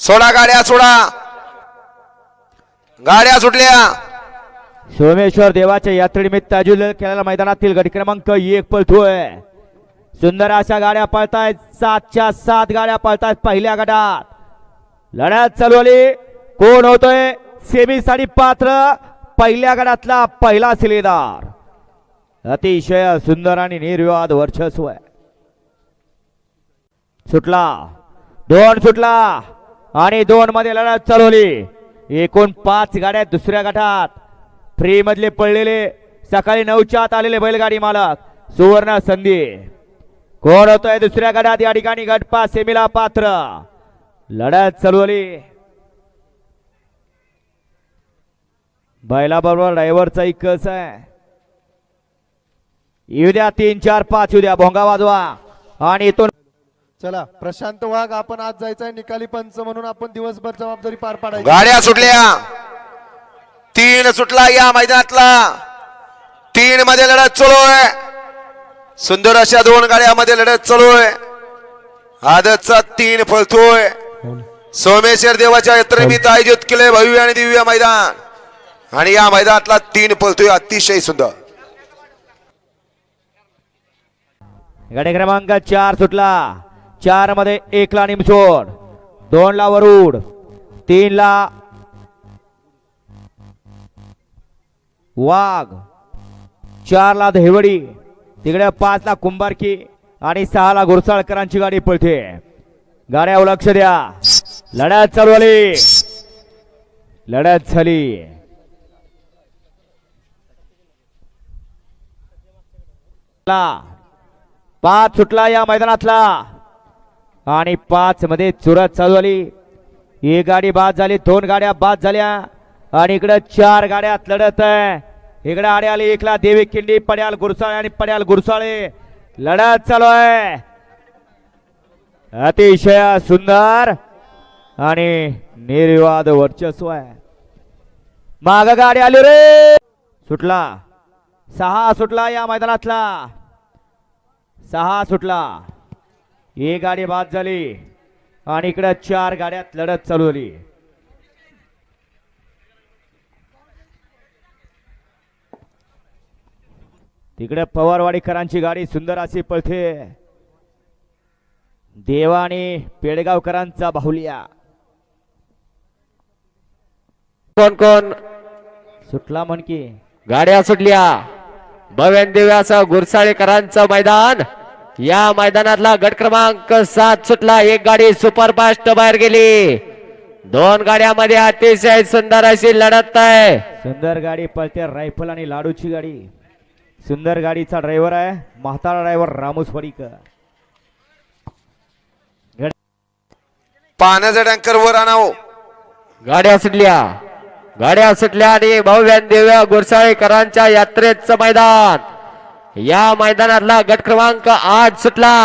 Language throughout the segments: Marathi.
सोडा गाड्या सोडा. गाड्या सुटल्या. सोमेश्वर देवाच्या यात्रेनिमित्त अजुल केलेल्या मैदानातील गट क्रमांक एक पळतोय. सुंदर अशा गाड्या पळतायत. सातच्या सात गाड्या पळतायत पहिल्या गटात. लढ्यात चालवली कोण होतोय? सेमी साडी पात्र पहिल्या गटातला पहिला सिलेदार. अतिशय सुंदर आणि निर्विवाद वर्चस्व आहे. सुटला. दोन सुटला. आणि दोन मध्ये लढत चालवली. एकूण पाच गाड्या दुसऱ्या गटात. फ्री मधले पडलेले सकाळी नऊच्या आत आलेले बैलगाडी मालक सुवर्ण संधी. कोण होतोय दुसऱ्या गटात? या ठिकाणी गटपा सेमीला पात्र. लढत चालवली. बैलाबरोबर ड्रायव्हरचा कस आहे. येऊ द्या तीन चार पाच येऊ द्या. भोंगा वाजवा. आणि इथून चला प्रशांत वाघ आपण आज जायचंय निकाली पंच म्हणून आपण दिवसभर जबाबदारी पार पाडायची. गाड्या सुटल्या. तीन सुटला या मैदानातला. तीन मध्ये लढत चालू आहे. सुंदर अशा दोन गाड्यामध्ये लढत चालू आहे. आदतचा तीन फलतोय. सोमेश्वर देवाच्या यात्रेनिमित्त आयोजित केले भव्य आणि दिव्य मैदान. आणि या मैदानातला तीन फलतोय अतिशय सुंदर. गडे क्रमांक चार सुटला. चारमध्ये एकला निमसोड दोन ला वरुड. तीन ला वाघ. चार ला दहिवडी तिकडे पाच ला कुंभारकी आणि सहा ला घुरसाळकरांची गाडी पळते. गाड्या लक्ष द्या. लढ्यात चालू आली लढ्यात झाली. पाच सुटला या मैदानातला. आणि पाच मध्ये चुरत चालू झाली. एक गाडी बाद झाली दोन गाड्या बाद झाल्या. आणि इकडे चार गाड्यात लढत आहे. इकडे आडे आली एकला देवी किल्ली पड्याल गुरसाळे आणि पड्याल गुरसाळे. लढत चालू आहे. अतिशय सुंदर आणि निर्विवाद वर्चस्व आहे. माग गाडी आली रे. सुटला. सहा सुटला या मैदानातला. सहा सुटला. एक गाडी बाद झाली. आणि इकडे चार गाड्यात लढत चालू झाली. तिकडे पवारवाडीकरांची गाडी सुंदर अशी पळते. देवा आणि पेडगावकरांचा बाहुलिया. कोण कोण? सुटला म्हण की. गाड्या सुटल्या. भव्यन दिव्याचं गुरसाळेकरांचं मैदान. या मैदानातला गट क्रमांक सात सुटला. एक गाडी सुपरफास्ट बाहेर गेली. दोन गाड्यामध्ये अतिशय सुंदर अशी लढत आहे. सुंदर गाडी पळते रायफल आणि लाडूची गाडी. सुंदर गाडीचा ड्रायव्हर आहे म्हातारा ड्रायव्हर रामूस वडीकर पाण्याचा टँकर वर आणावं. गाड्या सुटल्या. गाड्या सुटल्या आणि भव्यन दिव्या गुरसाळेकरांच्या यात्रेचं मैदान. या मैदानातला गट क्रमांक आठ सुटला.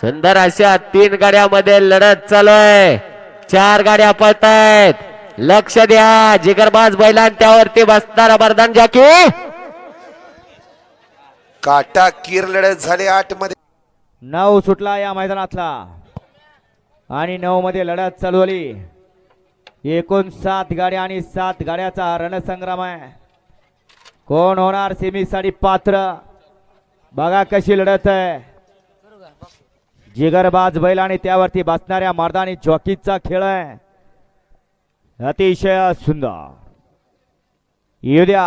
सुंदर अशा तीन गाड्यामध्ये लढत चालू आहे चार गाड्या पळतायत. लक्ष द्या जिगरबाज बैलां त्यावरती बसणारा बरदान जाकी. काटा कीर लढत झाली आठमध्ये नऊ सुटला या मैदानातला. आणि नऊ मध्ये लढत चालू झाली. एकूण सात गाड्या आणि सात गाड्याचा रणसंग्राम आहे. कोण होणार सेमीसाठी पात्र? बघा कशी लढत आहे. जिगरबाज बैल आणि त्यावरती बसणाऱ्या मर्दानी जॉकीचा खेळ आहे. अतिशय सुंदर. येऊ द्या.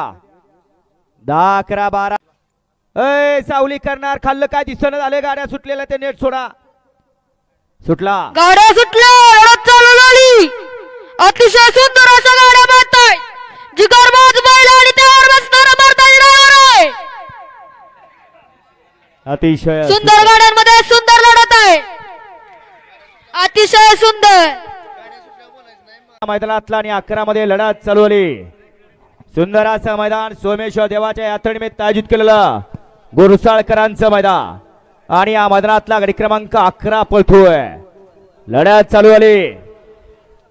दहा अकरा बारा. अय सावली करणार. खाल्लं काय दिसणं झालं गाड्या सुटलेल्या ते नेट सोडा. सुटला. गाड्या सुटल्या. अतिशय सुंदर गाड्यांमध्ये सुंदर लढत आहे. अतिशय सुंदर. मैदानातला आणि अकरा मध्ये लढत चालू झाली. सुंदर असं मैदान सोमेश्वर देवाच्या यात्रेनिमित्त आयोजित केलेलं गुरुसाळकरांचं मैदान. आणि या मैदानातला गडी क्रमांक अकरा पळतोय. लढत चालू झाली.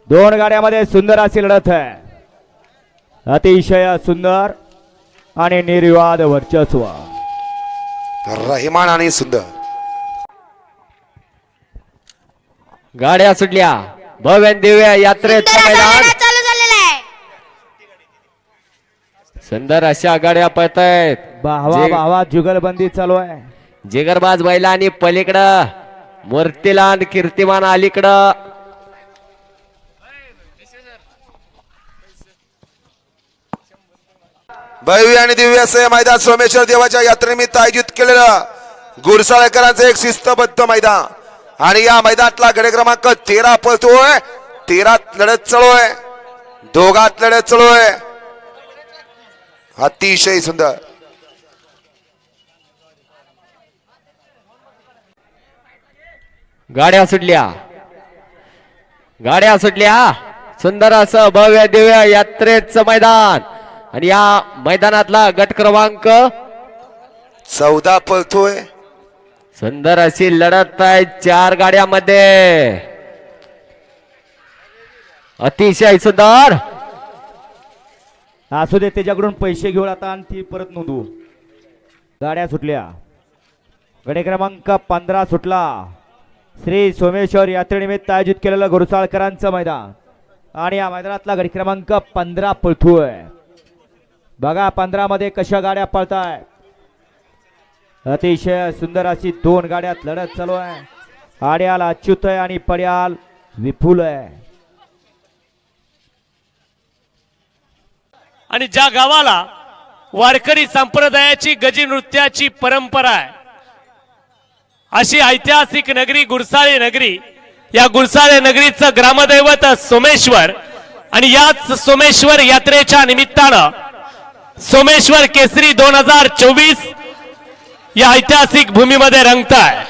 दोन गाड्यामध्ये सुंदर अशी लढत आहे. अतिशय सुंदर आणि निर्विवाद वर्चस्व. रहिमान आणि सुंदर गाड्या सुटल्या. भव्य दिव्य असा मैदान. सुंदर अशा गाड्या पळत आहेत भावा भावा जुगलबंदी चालू आहे. जिगरबाज बैला आणि पलीकडं मूर्तीलान कीर्तिमान अलीकडं. भव्य आणि दिव्य असे मैदान सोमेश्वर देवाच्या यात्रेनिमित्त आयोजित केलेलं गुरसाळेकरांचं एक शिस्तबद्ध मैदान. आणि या मैदानातला गडे क्रमांक तेरा पळतोय. तेरात लढत चढोय दोघात लढत चढोय अतिशय सुंदर. गाड्या सुटल्या. गाड्या सुटल्या. सुंदर असं भव्य दिव्य यात्रेचं मैदान. आणि या मैदानातला गट क्रमांक चौदा पळतोय. सुंदर अशी लढत आहे चार गाड्यामध्ये. अतिशय सुंदर. असू दे त्याच्याकडून पैसे घेऊन आता आणि ती परत नोंदवू. गाड्या सुटल्या. गडे क्रमांक पंधरा सुटला. श्री सोमेश्वर यात्रेनिमित्त आयोजित केलेलं गुरुसाळकरांचं मैदान. आणि या मैदानातला गडी क्रमांक पंधरा पळतोय. बघा पंधरामध्ये कशा गाड्या पळताय? अतिशय सुंदर अशी दोन गाड्यात लढत चालू आहे. आड्याल अच्युत आहे आणि पड्याल विपुल आहे. आणि ज्या गावाला वारकरी संप्रदायाची गजी नृत्याची परंपरा आहे अशी ऐतिहासिक नगरी गुरसाळे नगरी या गुरसाळे नगरीचं ग्रामदैवत सोमेश्वर आणि याच सोमेश्वर यात्रेच्या निमित्तानं सोमेश्वर केसरी दोन हजार चोवीस या ऐतिहासिक भूमीमध्ये रंगताय.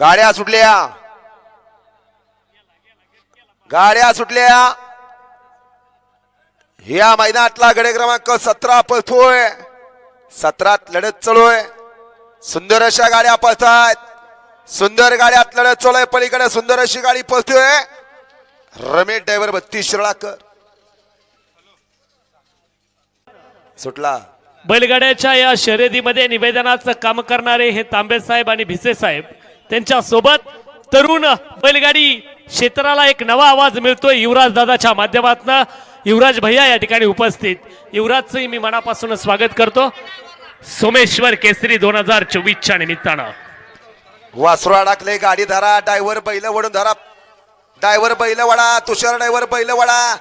गाड्या सुटल्या. गाड्या सुटल्या. या मैदानातला गडे क्रमांक सतरा पळतोय. सतरात लढत चालूय सुंदर अशा गाड्या पळतायत. सुंदर गाडी आतल्या चोलाय पलीकडे सुंदर अशी गाडी पळतोय. रमेश ड्रायव्हर बत्तीस शिरळाकर सुटला. बैलगाड्याच्या या शर्यतीमध्ये निवेदनाचं काम करणारे हे तांबे साहेब आणि भिसे साहेब त्यांच्यासोबत तरुण बैलगाडी क्षेत्राला एक नवा आवाज मिळतोय युवराज दादाच्या माध्यमातून. युवराज भैया या ठिकाणी उपस्थित. युवराजचंही मी मनापासून स्वागत करतो. सोमेश्वर केसरी दोन हजार चोवीसच्या निमित्तानं. वासरू टाकले गाडी धरा ड्रायव्हर बैल वडून धरा. ड्रायव्हर बैल वडा तुषार ड्रायव्हर बैल वडा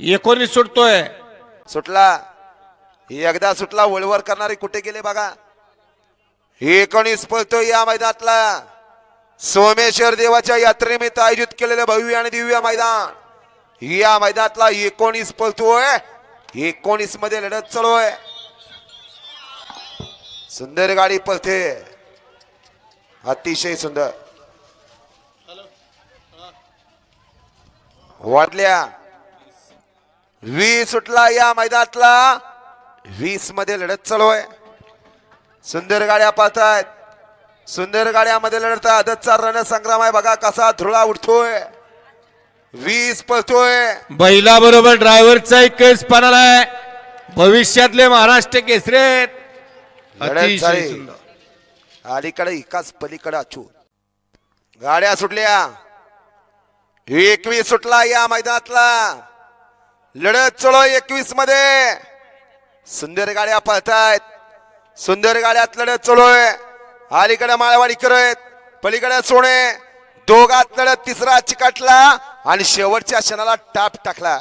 एकोणीस सुटतोय. सुटला. एकदा सुटला वळवर करणारे कुठे गेले बघा. एकोणीस पळतोय या मैदानातला. सोमेश्वर देवाच्या यात्रेनिमित्त आयोजित केलेलं भव्य आणि दिव्य मैदान. या मैदानातला एकोणीस पळतोय. एकोणीसमध्ये लढत चालू आहे. सुंदर गाडी पळते. अतिशय सुंदर. वाढल्या. वीस सुटला या मैदानातला. वीसमध्ये लढत चालू आहे. सुंदर गाड्या पाहतायत सुंदर गाड्यामध्ये लढत आदतचा रणसंग्राम आहे. बघा कसा धुळा उठतोय वीस पळतोय. बैला बरोबर ड्रायव्हरचा एक केस पानाला आहे. भविष्यातले महाराष्ट्र केसरेत. अतिशय झाली. सुंदर. अलीकडे इकाच पलीकडे अचूत गाड्या सुटल्या. एकवीस सुटला या मैदानातला. लढत चलो एकवीसमध्ये. सुंदर गाड्या पळतायत. सुंदर गाड्यात लढत चलोय अलीकडे माळवाडी करत पलीकडे सोने. दोघात लढत तिसरा चिकाटला आणि शेवटच्या क्षणाला टाप टाकला.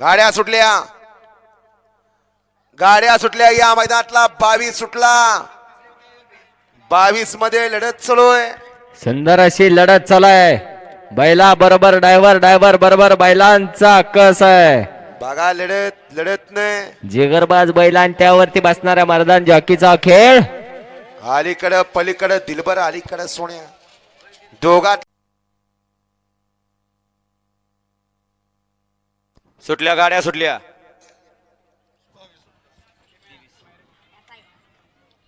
गाड्या सुटल्या. गाड्या सुटल्या या मैदानातला बावीस सुटला. बावीसमध्ये लढत चालू आहे. सुंदर अशी लढत चालू आहे बैला बरोबर ड्रायव्हर ड्रायव्हर बरोबर बैलांचा कस आहे. बघा लढत लढत नाही जिगरबाज बैला आणि त्यावरती बसणाऱ्या मर्दान जॉकीचा खेळ. अलीकडं पलीकडं दिलबर अलीकडं सोन्या. दोघात सुटल्या गाड्या सुटल्या.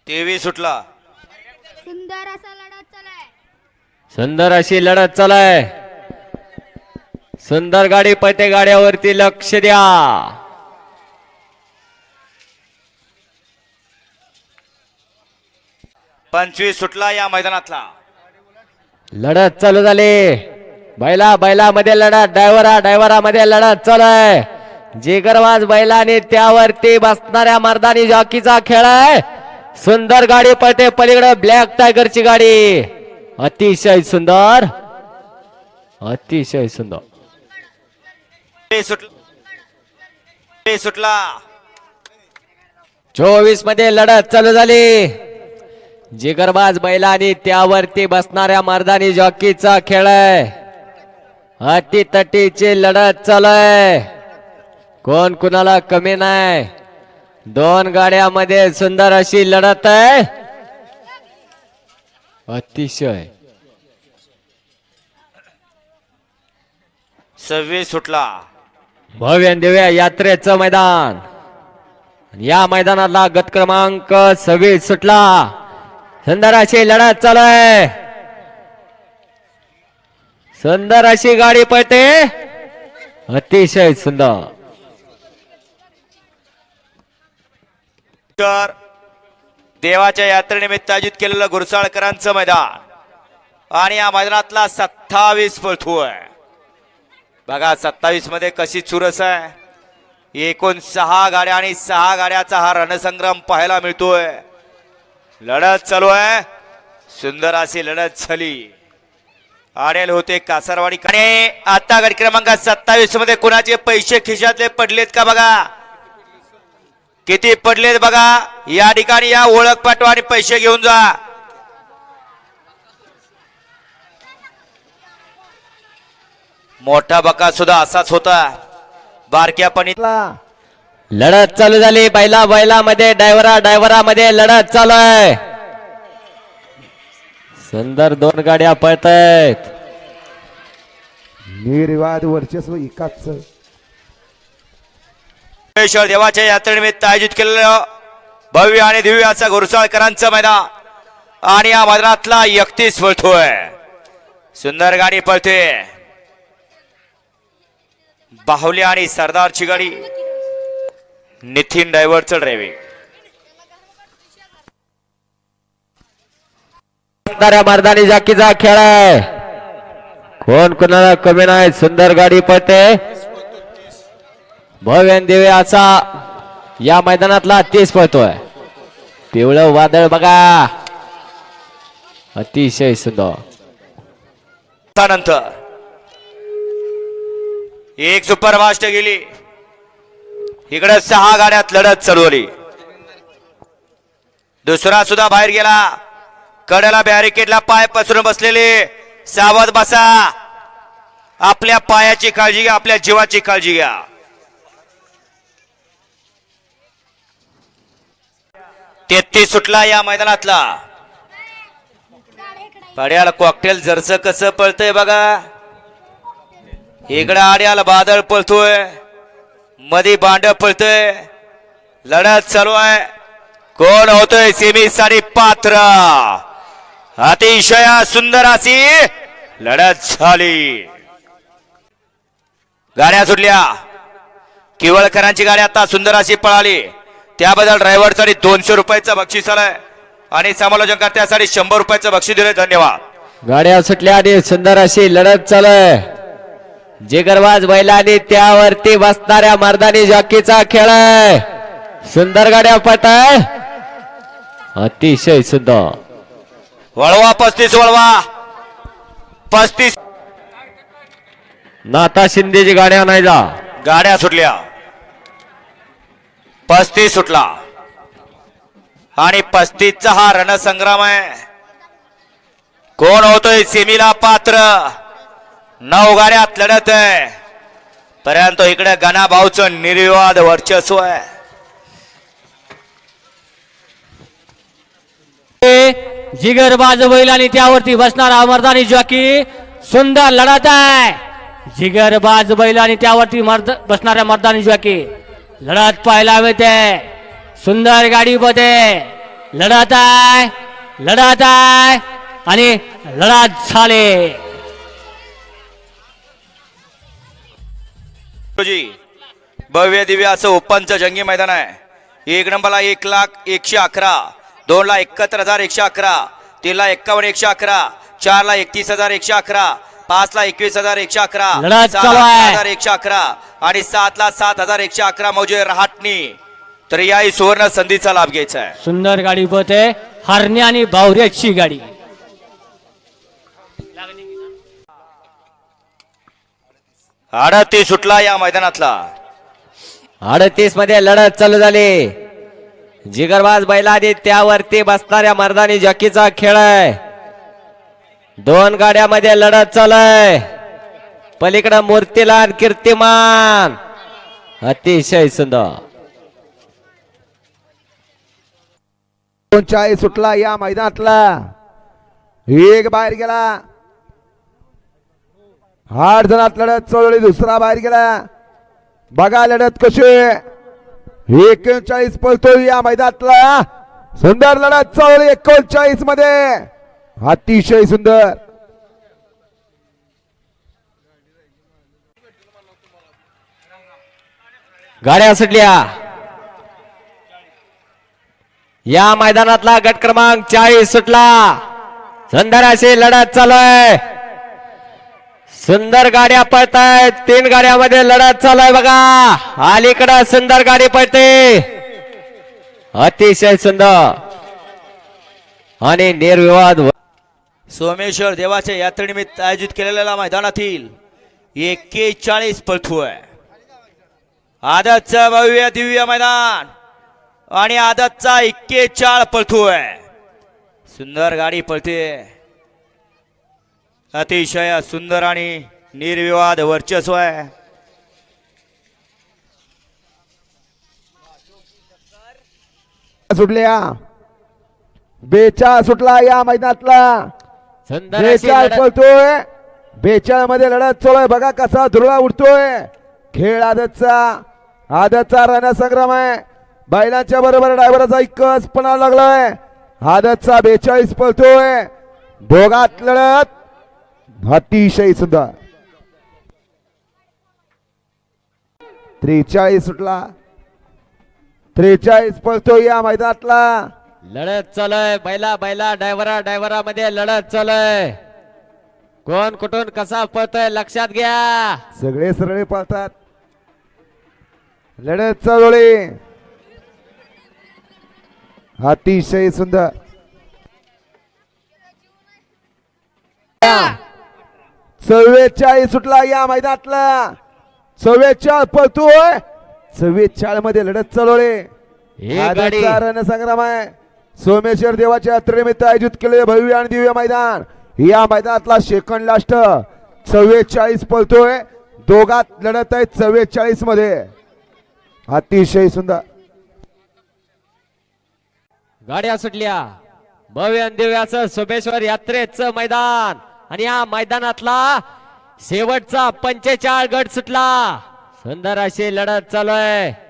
तेवीस सुटला. सुंदर असा लढा चालू आहे सुंदर अशी लढत चालू आहे सुंदर गाडी पळते गाड्यावरती लक्ष द्या. पंचवीस सुटला या मैदानातला. लढत चालू झाली. बैला बैला मध्ये लढत डायव्हरा डायव्हरा मध्ये लढत चालू आहे जिगरवाज बैलाने त्यावरती बसणाऱ्या मर्दानी जॉकीचा खेळ आहे. सुंदर गाडी पळते पलीकडे ब्लॅक टायगरची गाडी. अतिशय सुंदर. अतिशय सुंदर. सुटला. चोवीसमध्ये लढत चालू झाली. जिगरबाज बैलानी त्यावरती बसणाऱ्या मर्दानी जॉकीचा खेळ आहे. तटीची लढत चालू आहे. कोण कुणाला कमी नाही. दोन गाड्यामध्ये सुंदर अशी लढत आहे. अतिशय. सव्वीस सुटला. भव्य दिव्य यात्रेचं मैदान. या मैदानाला गट क्रमांक सव्वीस सुटला. सुंदर अशी लढत चालू आहे. सुंदर अशी गाडी पळते. अतिशय सुंदर. तर देवाच्या यात्रेनिमित्त आयोजित केलेलं गुरसाळकरांचं मैदान. आणि या मैदानातला सत्तावीस पळतोय बघा सत्तावीसमध्ये कशी चुरस आहे. एकूण सहा गाड्या आणि सहा गाड्याचा हा रणसंग्राम पाहायला मिळतोय. लढत चालू आहे. सुंदर अशी लढत झाली. आडेल होते कासारवाडी. आणि आता गट क्रमांक सत्तावीसमध्ये कुणाचे पैसे खिशातले पडलेत का बघा. किती पडलेत बघा? या ठिकाणी या ओळख पाठवा आणि पैसे घेऊन जा. मोठा बका सुद्धा असाच होता. बारक्या पण लढत चालू झाली. बैला बैला मध्ये डायव्हरा डायव्हरा मध्ये लढत चालू आहे. सुंदर दोन गाड्या पळतायत. निर्वाद वर्चस्व एकाच. महाबळेश्वर देवाच्या यात्रेनिमित्त आयोजित केलेलं भव्य आणि दिव्य असं घुरसाळकरांचं मैदान. आणि या मैदानातला एकतीस पळतोय. सुंदर गाडी पळते बाहुली आणि सरदारची गाडी. नितीन डायव्हरचं ड्रायव्हिंग. मर्दानी जाकीचा खेळ आहे. कोण कोणाला कमी नाही सुंदर गाडी पळते. भव्यन आणि असा या मैदानातला तेच पळतोय. पिवळं वादळ बघा. अतिशय सुंदर. त्यानंतर एक सुपर फास्ट गेली. इकडे सहा गाड्यात लढत चढवली दुसरा सुद्धा बाहेर गेला. कडेला बॅरिकेडला पाय पसरून बसलेले सावध बसा. आपल्या पायाची काळजी घ्या आपल्या जीवाची काळजी घ्या. तेहतीस सुटला या मैदानातला. पड्याला कॉकटेल जरस कसं पळतंय बघा. इकडं आड्याला बादळ पळतोय. मधी बांड पळतोय. लढत चालू आहे. कोण होतोय सेमी साडी पात्र? अतिशय सुंदर अशी लढत झाली. गाड्या सुटल्या. किवळकरांची गाडी आता सुंदर अशी पळाली. त्याबद्दल ड्रायव्हरसाठी दोनशे रुपयाचं बक्षीस आलंय. आणि समालोचनकर्त्यासाठी शंभर रुपयाचं बक्षीस दिलंय. धन्यवाद. गाड्या सुटल्या आणि सुंदर अशी लढत चालू आहे जिगरबाज बैलांनी त्यावरती बसणाऱ्या मर्दानी जॉकीचा खेळ आहे. सुंदर गाड्या पळताय अतिशय सुंदर. वळवा पस्तीस वळवा. पस्तीस. नाता शिंदेची गाड्या नाही जा. गाड्या सुटल्या. पस्तीस सुटला. आणि पस्तीसचा हा रणसंग्राम आहे. कोण होतोय सेमीला पात्र? नऊ गाड्यात लढत आहे. परंतु इकडे गणाभाऊचं निर्विवाद वर्चस्व आहे. जिगरबाज बैल आणि त्यावरती बसणारा मर्दानी जॉकी. सुंदर लढत आहे. जिगरबाज बैल आणि त्यावरती मर्द बसणाऱ्या मर्दानी जॉकी. लढत पाहायला मिळते सुंदर गाडी मध्ये लढत आहे लढत आहे आणि लढत झाले. भव्य दिव्य असं ओपनचं जंगी मैदान आहे. एक नंबरला एक लाख एकशे अकरा दोन ला एकाहत्तर हजार एकशे अकरा तीन ला एक्कावन्न एकशे अकरा चार ला एकतीस हजार एकशे अकरा पाच ला एकवीस हजार एकशे अकरा. आहे. हजार एकशे अकरा. आणि सात ला सात हजार एकशे अकरा मौजे रहाटणी. तर याही सुवर्ण संधीचा लाभ घ्यायचा आहे. सुंदर गाडी पळते हरणे आणि बावऱ्याची गाडी. आडती सुटला या मैदानातला. अडतीसमध्ये लढत चालू झाली. जिगरबाज बैलाने त्यावरती बसणाऱ्या मर्दानी जॉकीचा खेळ आहे. दोन गाड्यामध्ये लढत चालय. पलीकडं मूर्तीलाल कीर्तिमान. अतिशय सुंदर. चाळीस सुटला या मैदानातला. एक बाहेर गेला. आठ जणात लढत चळवळी दुसरा बाहेर गेला. बघा लढत कशी एकोणचाळीस पळतोय या मैदानातला. सुंदर लढत चळवळी एकोणचाळीसमध्ये अतिशय सुंदर. गाड्या सुटल्या. या मैदानातला गट क्रमांक चाळीस सुटला. सुंदर अशी लढत चालू आहे सुंदर गाड्या पळतायत. तीन गाड्यामध्ये लढत चालू आहे बघा. अलीकडं सुंदर गाडी पळते. अतिशय सुंदर. आणि निर्विवाद सोमेश्वर देवाच्या यात्रेनिमित्त आयोजित केलेल्या मैदानातील एक्केचाळीस पळथू आहे. आदतचा भव्य दिव्य मैदान आणि आदतचा एक्केचाळ पळथू आहे. सुंदर गाडी पळते. अतिशय सुंदर आणि निर्विवाद वर्चस्व आहे. सुटल्या. बेचाळ सुटला या मैदानातला. बेचाळ पळतोय. बेचाळमध्ये लढत चालू आहे. बघा कसा धुरळा उडतोय. खेळ आदतचा. आदतचा रणसंग्राम आहे. बैलांच्या बरोबर ड्रायव्हरचा एकच पणा लागलाय. आदतचा बेचाळीस पळतोय. दोघात लढत. अतिशय सुंदर. त्रेचाळीस सुटला. त्रेचाळीस पळतोय या मैदानातला. लढत चालू आहे बैला बैला डायव्हरा डायव्हरा मध्ये लढत चालू आहे कोण कुठून कसा पळतोय लक्षात घ्या. सगळे सरळे पळतात. लढत चालवली अतिशय सुंदर. चव्वेचाळीस सुटला या मैदानातला. चव्वेचाळीस पळतोय. चव्वेचाळीसमध्ये लढत आजचा रणसंग्राम आहे. सोमेश्वर देवाच्या यात्रेनिमित्त आयोजित केलेले भव्य आणि दिव्य मैदान. या मैदानातला सेकंड लास्ट चव्वेचाळीस पळतोय. दोघात लढत आहे चव्वेचाळीसमध्ये. अतिशय सुंदर. गाड्या सुटल्या. भव्य आणि दिव्याचं सोमेश्वर यात्रेचं मैदान. आणि या मैदानातला शेवटचा पंचेचाळ गट सुटला. सुंदर अशी लढत चालू आहे.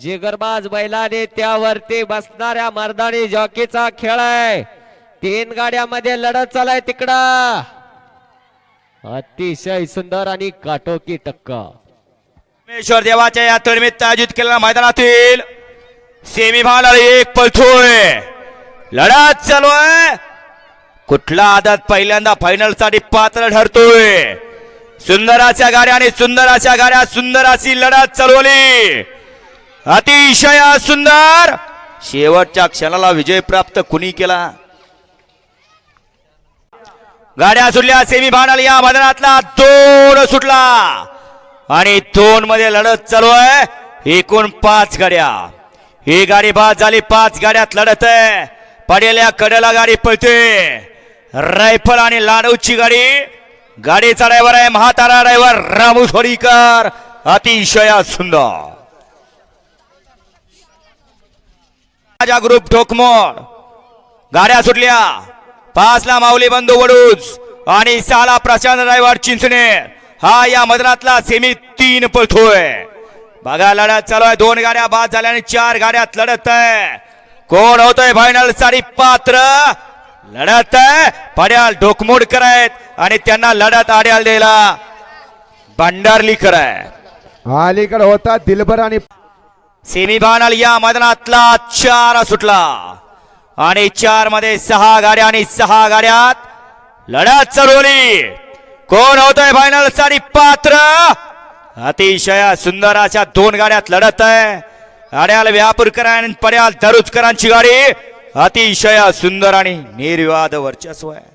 जिगरबाज बैलाने त्यावरती बसणाऱ्या मर्दानी जॉकीचा खेळ आहे. तीन गाड्यामध्ये लढत चालाय तिकडा. तिकडं अतिशय सुंदर आणि काटोकी टक्का. सोमेश्वर देवाच्या यात्रेनिमित्त आयोजित केलेल्या मैदानातील सेमी फायनल एक पळतोय लढत चालू आहे. कुठला आदत पहिल्यांदा फायनलसाठी पात्र ठरतोय? सुंदर अशा गाड्या आणि सुंदर गाड्या सुंदर अशी लढत चालवली अतिशय सुंदर. शेवटच्या क्षणाला विजय प्राप्त कुणी केला? गाड्या सुटल्या सेमी फायनल या मैदानातला दोन सुटला. आणि दोन मध्ये लढत चालू आहे. एकूण पाच गाड्या. ही गाडी बाद झाली पाच गाड्यात लढत आहे. पडेल्या कडेला गाडी पळते. रायफल आणि लाडूची गाडी. गाडीचा ड्रायव्हर आहे म्हातारा ड्रायव्हर रामू सोडीकर. अतिशय सुंदर. राजा ग्रुप ठोकमोड. गाड्या सुटल्या. पाचला माऊली बंधू वडूज आणि सहाला प्रशांत रायवाड चिंचणे. हा या मैदानातला सेमी तीन पळतोय. बघा लढत चालू आहे. दोन गाड्या बाद झाल्या आणि चार गाड्यात लढत आहे. कोण होतोय फायनल साडी पात्र. लढत आहे. पड्याल डोकमोड करायत आणि त्यांना लढत आड्याल द्यायला भंडारली कराय अलीकडे होता दिलबर आणि सेमीफायनल या मैदानातला चार सुटला. आणि चारमध्ये सहा गाड्या आणि सहा गाड्यात लढत चढवली कोण होतोय फायनलसाठी पात्र? अतिशय सुंदर अशा दोन गाड्यात लढत आहे. गाड्याला व्यापूरकर आणि पड्याल दरुजकरांची गाडी अतिशय सुंदर आणि निर्विवाद वर्चस्व आहे.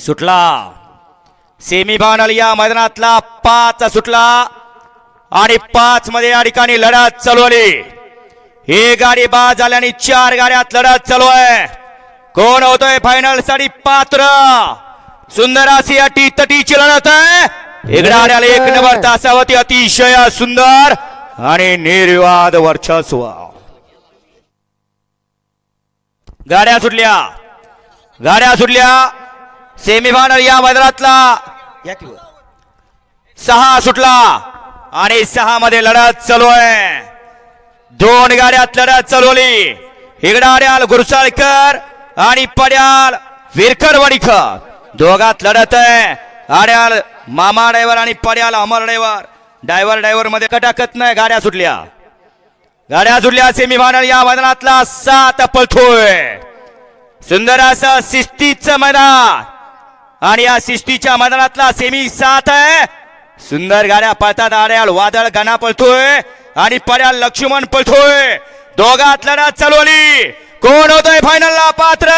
सुटला. सेमीफायनल या मैदानातला पाच सुटला. आणि पाच मध्ये या ठिकाणी लढत चालवली ही गाडी बाद झाल्याने चार गाड्यात लढत चालू आहे. कोण होतोय फायनलसाठी पात्र? सुंदर अशी अटी तटीची लढत आहे. इकडे आल्याला एक नंबर तासावती अतिशय सुंदर आणि निर्विवाद वर्चस्व. गाड्या सुटल्या. गाड्या सुटल्या. सेमीफायनल या मैदानातला. सहा सुटला. आणि सहा मध्ये लढत चालू आहे. दोन गाड्यात लढत चालवली इकडे आड्याल गुरसाळकर आणि पड्याल विरकर वडीकर दोघात लढत आहे. आड्याल मामा ड्रायव्हर आणि पड्याल अमर ड्रायव्हर ड्रायव्हर ड्रायव्हरमध्ये कटाकत नाही गाड्या सुटल्या. गाड्या सुटल्या सेमीफायनल या मैदानातला सात पळतोय. सुंदर असं शिस्तीचं मैदान. आणि या शिस्तीच्या मैदानातला सेमी सात आहे. सुंदर गाड्या पळतात आड्याल वादळ गाणा पळतोय आणि पड्याल लक्ष्मण पळतोय. दोघात लढत चालवली कोण होतोय फायनलला पात्र.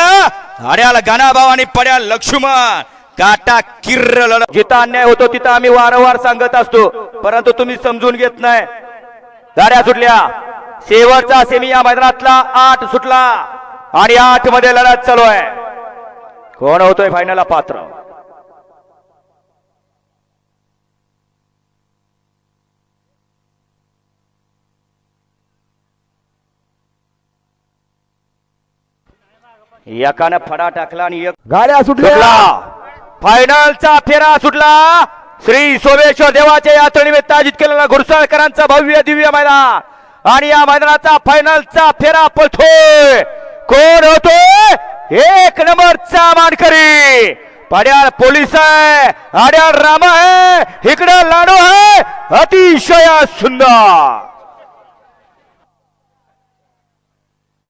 आड्याल गणाभाव आणि पड्याल लक्ष्मण. काटा किर्र लढत जिथं अन्याय होतो तिथं आम्ही वारंवार सांगत असतो. परंतु तुम्ही समजून घेत नाही. गाड्या सुटल्या. शेवटचा सेमी या मैदानातला आठ सुटला. आणि आठमध्ये लढत चालू आहे. कोण होतोय फायनलला पात्र. एकानं फडा टाकला आणि एक गाड्या सुटल्या. सुटला. फायनलचा फेरा सुटला. श्री सोमेश्वर देवाच्या यात्रेनिमित्त आयोजित केलेला घुरसाळकरांचा भव्य दिव्य मैदान. आणि या मैदानाचा फायनलचा फेरा पळतोय. कोण होतोय? एक नंबरचा मानकरी. पड्याळ पोलीस आहे. आड्याळ रामा आहे. इकडं लाडू आहे. अतिशय सुंदर.